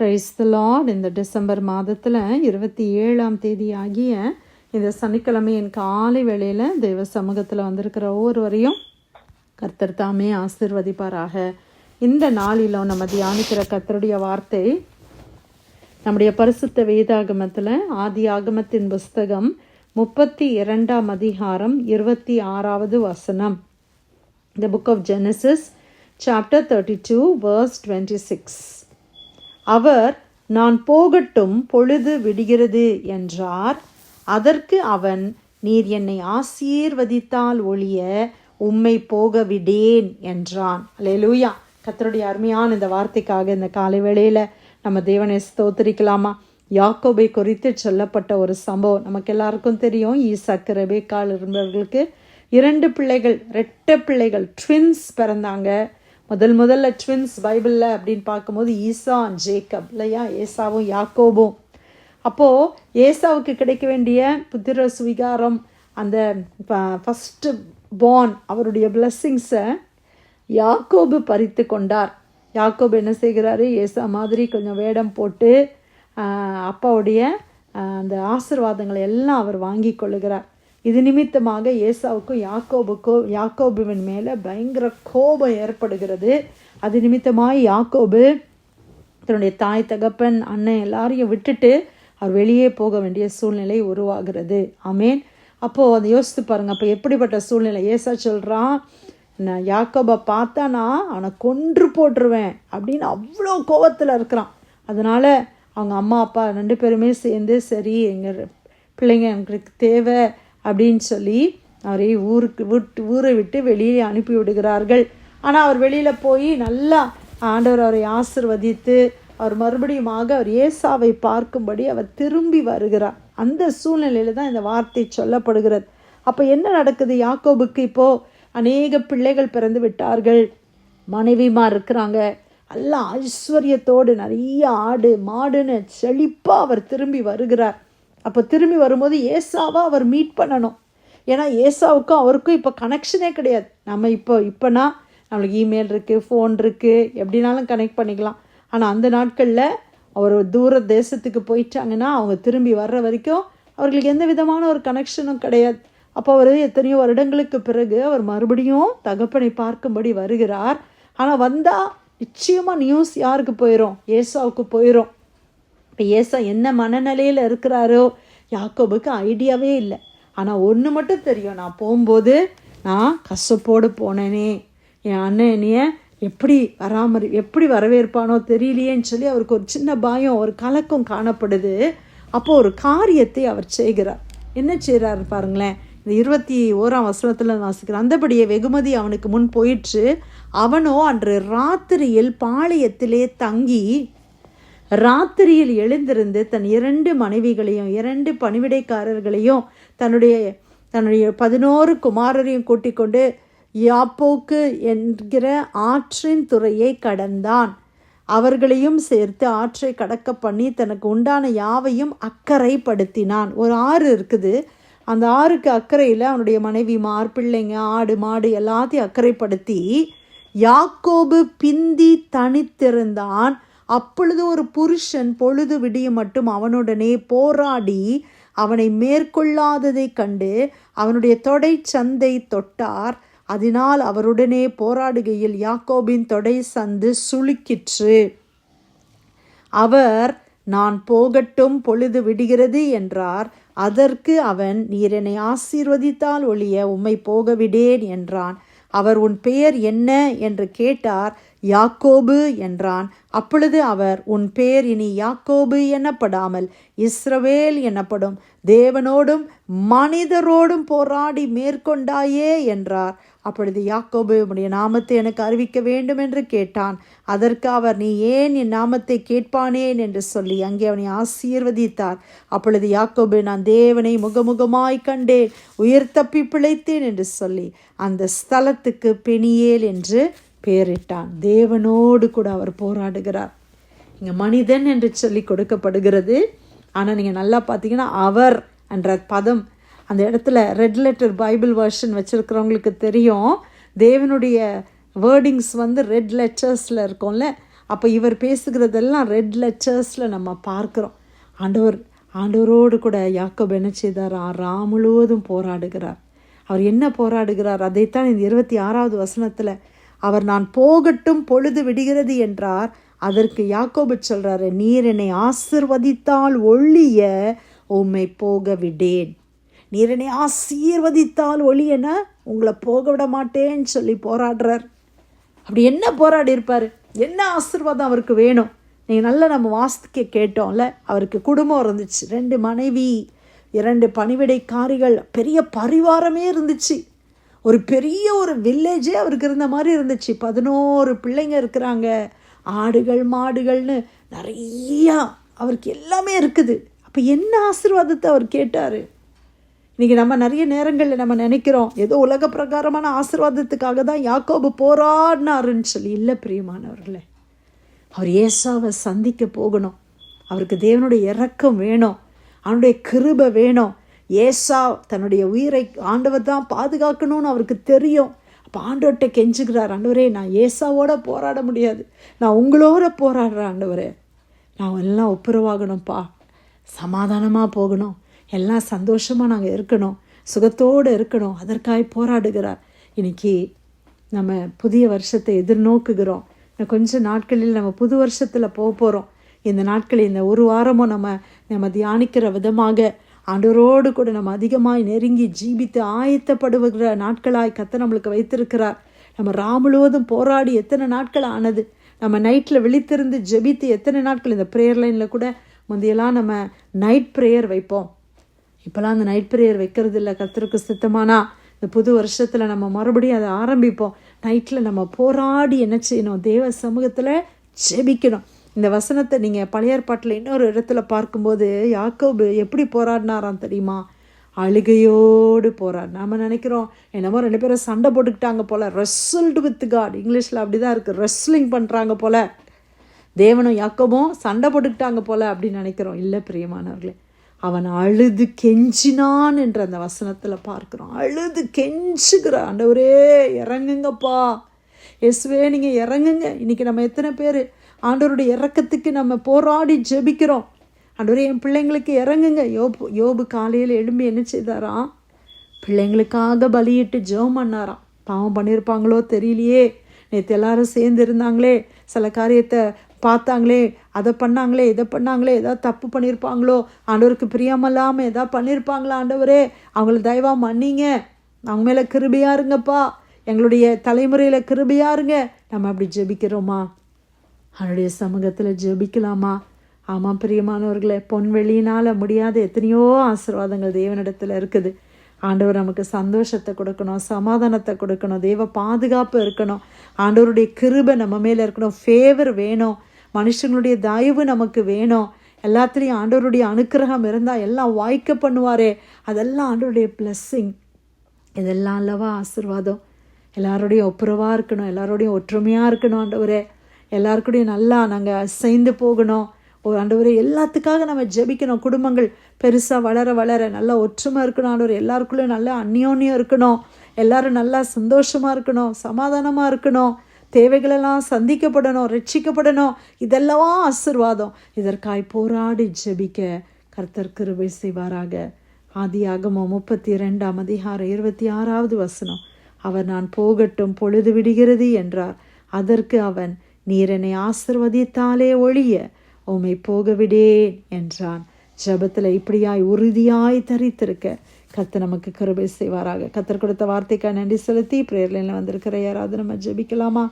Price the Lord இந்த December மாதத்தில் இருபத்தி ஏழாம் தேதி ஆகிய இந்த சனிக்கிழமையின் காலை வேளையில் தெய்வ சமூகத்தில் வந்திருக்கிற ஒவ்வொருவரையும் கர்த்தர் தாமே ஆசிர்வதிப்பாராக. இந்த நாளிலும் நம்ம தியானிக்கிற கர்த்தருடைய வார்த்தை நம்முடைய பரிசுத்த வேதாகமத்தில் ஆதி ஆகமத்தின் புஸ்தகம் முப்பத்தி இரண்டாம் அதிகாரம் இருபத்தி ஆறாவது வசனம். The book of Genesis chapter thirty two verse twenty six அவர் நான் போகட்டும் பொழுது விடுகிறது என்றார். அதற்கு அவன் நீர் என்னை ஆசீர்வதித்தால் ஒழிய உம்மை போக விடேன் என்றான். அல்லேலூயா கத்தருடைய அருமையான இந்த வார்த்தைக்காக இந்த காலை வேளையில் நம்ம தேவனை ஸ்தோத்தரிக்கலாமா? யாக்கோபை குறித்து சொல்லப்பட்ட ஒரு சம்பவம் நமக்கு எல்லாருக்கும் தெரியும். ஈசாக்கு ரெபேக்கால் இருந்தவர்களுக்கு இரண்டு பிள்ளைகள் ரெட்டை பிள்ளைகள் ட்வின்ஸ் பிறந்தாங்க. முதல் முதல்ல ட்வின்ஸ் பைபிளில் அப்படின்னு பார்க்கும்போது ஈசா ஜேக்கப் இல்லையா? ஏசாவும் யாக்கோபும். அப்போது ஏசாவுக்கு கிடைக்க வேண்டிய புத்திர சுவிகாரம் அந்த ஃபஸ்ட்டு பான் அவருடைய பிளஸ்ஸிங்ஸை யாக்கோபு பறித்து கொண்டார். யாக்கோபு என்ன செய்கிறாரு? ஏசா மாதிரி கொஞ்சம் வேடம் போட்டு அப்பாவுடைய அந்த ஆசிர்வாதங்களை எல்லாம் அவர் வாங்கி கொள்ளுகிறார். இது நிமித்தமாக ஏசாவுக்கும் யாக்கோபுக்கோ யாக்கோபுவின் மேலே பயங்கர கோபம் ஏற்படுகிறது. அது நிமித்தமாக யாக்கோபு தன்னுடைய தாய் தகப்பன் அண்ணன் எல்லாரையும் விட்டுட்டு அவர் வெளியே போக வேண்டிய சூழ்நிலை உருவாகிறது. ஆமேன். அப்போது அதை யோசித்து பாருங்கள் அப்போ எப்படிப்பட்ட சூழ்நிலை? ஏசா சொல்கிறான் நான் யாக்கோபை பார்த்தானா அவனை கொன்று போட்டுருவேன் அப்படின்னு அவ்வளோ கோபத்தில் இருக்கிறான். அதனால் அவங்க அம்மா அப்பா ரெண்டு பேருமே சேர்ந்து சரி எங்கள் பிள்ளைங்க எங்களுக்கு தேவை அப்படின்னு சொல்லி அவரை ஊருக்கு விட்டு ஊரை விட்டு வெளியே அனுப்பி விடுகிறார்கள். ஆனால் அவர் வெளியில் போய் நல்லா ஆண்டவர் அவரை ஆசிர்வதித்து அவர் மறுபடியுமாக அவர் ஏசாவை பார்க்கும்படி அவர் திரும்பி வருகிறார். அந்த சூழ்நிலையில் தான் இந்த வார்த்தை சொல்லப்படுகிறது. அப்போ என்ன நடக்குது யாக்கோபுக்கு இப்போது அநேக பிள்ளைகள் பிறந்து விட்டார்கள். மனைவிமார் இருக்கிறாங்க. எல்லாம் ஐஸ்வர்யத்தோடு நிறைய ஆடு மாடுன்னு செழிப்பாக அவர் திரும்பி வருகிறார். அப்போ திரும்பி வரும்போது ஏசாவை அவர் மீட் பண்ணணும். ஏன்னா ஏசாவுக்கும் அவருக்கும் இப்போ கனெக்ஷனே கிடையாது. நம்ம இப்போ இப்போனா நம்மளுக்கு இமெயில் இருக்குது ஃபோன் இருக்குது எப்படினாலும் கனெக்ட் பண்ணிக்கலாம். ஆனால் அந்த நாட்களில் அவர் தூர தேசத்துக்கு போயிட்டாங்கன்னா அவங்க திரும்பி வர்ற வரைக்கும் அவர்களுக்கு எந்த விதமான ஒரு கனெக்ஷனும் கிடையாது. அப்போ அவர் எத்தனையோ வருடங்களுக்கு பிறகு அவர் மறுபடியும் தகப்பனை பார்க்கும்படி வருகிறார். ஆனால் வந்தால் நிச்சயமாக நியூஸ் யாருக்கு போயிடும் ஏசாவுக்கு போயிடும் இப்போ ஏசா என்ன மனநிலையில் இருக்கிறாரோ யாக்கோபுக்கு ஐடியாவே இல்லை. ஆனால் ஒன்று மட்டும் தெரியும். நான் போகும்போது நான் கசப்போடு போனேனே. என் அண்ணன் என்னைய எப்படி வராமரி எப்படி வரவேற்பானோ தெரியலையேன்னு சொல்லி அவருக்கு ஒரு சின்ன பயம் ஒரு கலக்கம் காணப்படுது. அப்போது ஒரு காரியத்தை அவர் செய்கிறார். என்ன செய்கிறார் பாருங்களேன். இந்த இருபத்தி ஓராம் வசனத்தில் வாசிக்கிறேன். அந்தபடியே வெகுமதி அவனுக்கு முன் போயிற்று. அவனோ அன்று ராத்திரியில் பாளையத்திலே தங்கி ராத்திரியில் எழுந்திருந்து தன் இரண்டு மனைவிகளையும் இரண்டு பணிவிடைக்காரர்களையும் தன்னுடைய தன்னுடைய பதினோரு குமாரரையும் கூட்டிக் கொண்டு யாப்போக்கு என்கிற ஆற்றின் துறையை கடந்தான். அவர்களையும் சேர்த்து ஆற்றை கடக்க பண்ணி தனக்கு உண்டான யாவையும் அக்கறைப்படுத்தினான். ஒரு ஆறு இருக்குது. அந்த ஆறுக்கு அக்கறையில் அவனுடைய மனைவி மார் பிள்ளைங்க ஆடு மாடு எல்லாத்தையும் அக்கறைப்படுத்தி யாக்கோபு பிந்தி தனித்திருந்தான். அப்பொழுது ஒரு புருஷன் பொழுது விடிய மட்டும் அவனுடனே போராடி அவனை மேற்கொள்ளாததை கண்டு அவனுடைய தொடை சந்தை தொட்டார். அதனால் அவருடனே போராடுகையில் யாக்கோபின் தொடை சந்து சுளுக்கிற்று. அவர் நான் போகட்டும் பொழுது விடுகிறது என்றார். அதற்கு அவன் நீர் என்னை ஆசீர்வதித்தால் ஒழிய உம்மை போகவிடேன் என்றான். அவர் உன் பெயர் என்ன என்று கேட்டார் யாக்கோபு என்றான். அப்பொழுது அவர் உன் பெயர் இனி யாக்கோபு எனப்படாமல் இஸ்ரவேல் எனப்படும் தேவனோடும் மனிதரோடும் போராடி மேற்கொண்டாயே என்றார். அப்பொழுது யாக்கோபு உடைய நாமத்தை எனக்கு அறிவிக்க வேண்டும் என்று கேட்டான். அதற்கு அவர் நீ ஏன் என் நாமத்தை கேட்பானேன் என்று சொல்லி அங்கே அவனை ஆசீர்வதித்தார். அப்பொழுது யாக்கோபு நான் தேவனை முகமுகமாய் கண்டேன் உயிர் தப்பி பிழைத்தேன் என்று சொல்லி அந்த ஸ்தலத்துக்கு பெனியேல் என்று பெயரிட்டான். தேவனோடு கூட அவர் போராடுகிறார். இங்கே மனிதன் என்று சொல்லி கொடுக்கப்படுகிறது. ஆனால் நீங்கள் நல்லா பார்த்தீங்கன்னா அவர் என்ற பதம் அந்த இடத்துல ரெட் லெட்டர் பைபிள் வெர்ஷன் வச்சுருக்கிறவங்களுக்கு தெரியும். தேவனுடைய வேர்டிங்ஸ் வந்து ரெட் லெட்டர்ஸில் இருக்கும்ல. அப்போ இவர் பேசுகிறதெல்லாம் ரெட் லெட்டர்ஸில் நம்ம பார்க்குறோம். ஆண்டவர் ஆண்டவரோடு கூட யாக்கோப் என்ன செய்தாரா? ராம் முழுவதும் போராடுகிறார். அவர் என்ன போராடுகிறார்? அதைத்தான் இந்த இருபத்தி ஆறாவது வசனத்தில் அவர் நான் போகட்டும் பொழுது விடுகிறது என்றார். அதற்கு யாக்கோபு சொல்கிறாரு நீர் என்னை ஆசிர்வதித்தால் ஒழிய உம்மை போக விடேன் நீர் என்னை ஆசீர்வதித்தால் ஒழியன உங்களை போக விட மாட்டேன்னு சொல்லி போராடுறார். அப்படி என்ன போராடி இருப்பார்? என்ன ஆசீர்வாதம் அவருக்கு வேணும்? நீங்கள் நல்லா நம்ம வாஸ்துக்கு கேட்டோம்ல அவருக்கு குடும்பம் இருந்துச்சு ரெண்டு மனைவி இரண்டு பணிவிடைக்காரிகள் பெரிய பரிவாரமே இருந்துச்சு. ஒரு பெரிய ஒரு வில்லேஜே அவருக்கு இருந்த மாதிரி இருந்துச்சு. பதினோரு பிள்ளைங்க இருக்கிறாங்க. ஆடுகள் மாடுகள்னு நிறையா அவருக்கு எல்லாமே இருக்குது. அப்போ என்ன ஆசீர்வாதத்தை அவர் கேட்டார்? இன்றைக்கி நம்ம நிறைய நேரங்களில் நம்ம நினைக்கிறோம் ஏதோ உலக பிரகாரமான ஆசீர்வாதத்துக்காக தான் யாக்கோபு போராடினாருன்னு சொல்லி. இல்லை பிரியமானவர்களே அவர் ஏசாவை சந்திக்க போகணும். அவருக்கு தேவனுடைய இறக்கம் வேணும். அவனுடைய கிருபை வேணும். ஏசா தன்னுடைய உயிரை ஆண்டவர் தான் பாதுகாக்கணும்னு அவருக்கு தெரியும். அப்போ ஆண்டவர்கிட்ட கெஞ்சுக்கிறார் ஆண்டவரே நான் ஏசாவோட போராட முடியாது. நான் உங்களோட போராடுறேன் ஆண்டவரே. நான் எல்லாம் ஒப்புரவாகணும்ப்பா. சமாதானமாக போகணும். எல்லாம் சந்தோஷமாக நாங்கள் இருக்கணும். சுகத்தோடு இருக்கணும். அதற்காக போராடுகிறார். இன்னைக்கு நம்ம புதிய வருஷத்தை எதிர்நோக்குகிறோம். இன்னும் கொஞ்ச நாட்களில் நம்ம புது வருஷத்தில் போக போகிறோம் இந்த நாட்களில் இந்த ஒரு வாரமும் நம்ம நம்ம தியானிக்கிற விதமாக ஆண்டவரோடு கூட நம்ம அதிகமாய் நெருங்கி ஜீபித்து ஆயத்தப்படுகிற நாட்களாய் கத்த நம்மளுக்கு வைத்திருக்கிறார். நம்ம ராமுழுவதும் போராடி எத்தனை நாட்கள் ஆனது? நம்ம நைட்டில் விழித்திருந்து ஜெபித்து எத்தனை நாட்கள் இந்த ப்ரேயர் லைனில் கூட முந்தையெல்லாம் நம்ம நைட் ப்ரேயர் வைப்போம். இப்போலாம் அந்த நைட் ப்ரேயர் வைக்கிறது இல்லை கத்தருக்கு சித்தமானா இந்த புது வருஷத்தில் நம்ம மறுபடியும் அதை ஆரம்பிப்போம். நைட்டில் நம்ம போராடி என்ன செய்யணும்? தேவ சமூகத்தில் ஜெபிக்கணும். இந்த வசனத்தை நீங்கள் பழைய ஏற்பாட்டில் இன்னொரு இடத்துல பார்க்கும்போது யாக்கோபு எப்படி போராடினாராம் தெரியுமா? அழுகையோடு போகிறார் நம்ம நினைக்கிறோம் என்னமோ ரெண்டு பேரும் சண்டை போட்டுக்கிட்டாங்க போல். ரெஸ்ல்டு வித் காட் இங்கிலீஷில் அப்படி தான் இருக்குது ரெஸ்லிங் பண்ணுறாங்க போல். தேவனும் யாக்கமும் சண்டை போட்டுக்கிட்டாங்க போல் அப்படின்னு நினைக்கிறோம். இல்லை பிரியமானவர்களே. அவன் அழுது கெஞ்சினான் என்ற அந்த வசனத்தில் பார்க்குறோம். அழுது கெஞ்சுகிற ஆண்டவரே இறங்குங்கப்பா. எஸ்வே நீங்கள் இறங்குங்க. இன்றைக்கி நம்ம எத்தனை பேர் ஆண்டவருடைய இறக்கத்துக்கு நம்ம போராடி ஜெபிக்கிறோம். ஆண்டவரே என் பிள்ளைங்களுக்கு இறங்குங்க. யோபு யோபு காலையில் எழும்பி என்ன செய்தாராம்? பிள்ளைங்களுக்காக பலியிட்டு ஜெபம் பண்ணாராம். பாவம் பண்ணியிருப்பாங்களோ தெரியலையே. நேற்று எல்லாரும் சேர்ந்து இருந்தாங்களே. சில காரியத்தை பார்த்தாங்களே அதை பண்ணாங்களே இதை பண்ணாங்களே ஏதாவது தப்பு பண்ணியிருப்பாங்களோ ஆண்டவருக்கு பிரியமில்லாமல் ஏதாவது பண்ணியிருப்பாங்களா ஆண்டவரே? அவங்கள தயவாக மன்னிங்க. அவங்க மேலே கிருபையா இருங்கப்பா. எங்களுடைய தலைமுறையில் கிருபையா இருங்க. நம்ம அப்படி ஜெபிக்கிறோமா? அவனுடைய சமூகத்தில் ஜெபிக்கலாமா? ஆமாம் பிரியமானவர்களே பொன்வெளியினால் முடியாத எத்தனையோ ஆசீர்வாதங்கள் தேவனிடத்தில் இருக்குது. ஆண்டவர் நமக்கு சந்தோஷத்தை கொடுக்கணும் சமாதானத்தை கொடுக்கணும் தேவ பாதுகாப்பு இருக்கணும். ஆண்டவருடைய கிருபை நம்ம மேலே இருக்கணும் ஃபேவர் வேணும். மனுஷங்களுடைய தயவு நமக்கு வேணும். எல்லாத்துலேயும் ஆண்டவருடைய அனுக்கிரகம் இருந்தால் எல்லாம் வாய்க்க பண்ணுவாரே. அதெல்லாம் ஆண்டவருடைய பிளஸ்ஸிங் இதெல்லாம் அல்லவா ஆசீர்வாதம்? எல்லாரோடையும் ஒப்புரவாக இருக்கணும். எல்லாரோடையும் ஒற்றுமையாக இருக்கணும் ஆண்டவரே. எல்லாருக்கூடையும் நல்லா நாங்கள் சேர்ந்து போகணும். ஒரு ஆண்டவரே எல்லாத்துக்காக நம்ம ஜெபிக்கணும். குடும்பங்கள் பெருசாக வளர வளர நல்லா ஒற்றுமை இருக்கணும் ஆண்டவர். எல்லாருக்குள்ளேயும் நல்லா அந்யோன்யம் இருக்கணும். எல்லோரும் நல்லா சந்தோஷமாக இருக்கணும். சமாதானமாக இருக்கணும். தேவைகளெல்லாம் சந்திக்கப்படணும் ரட்சிக்கப்படணும். இதெல்லாம் ஆசிர்வாதம். இதற்காய் போராடி ஜெபிக்க கர்த்தர் கிருபை செய்வாராக. ஆதியாகமோ முப்பத்தி ரெண்டாம் அதிகாரம் இருபத்தி ஆறாவது வசனம். அவர் நான் போகட்டும் பொழுது விடுகிறது என்றார். அதற்கு அவன் நீரனை ஆசிர்வதித்தாலே ஒழிய உம்மை போகவிடேன் என்றான். ஜபத்தில் இப்படியாய் உறுதியாய் தரித்திருக்க கத்து நமக்கு கருபை செய்வாராக. கத்தர் கொடுத்த வார்த்தைக்காக நன்றி செலுத்தி பிரேர்லைனில் வந்திருக்கிற யாராவது நம்ம ஜெபிக்கலாமா?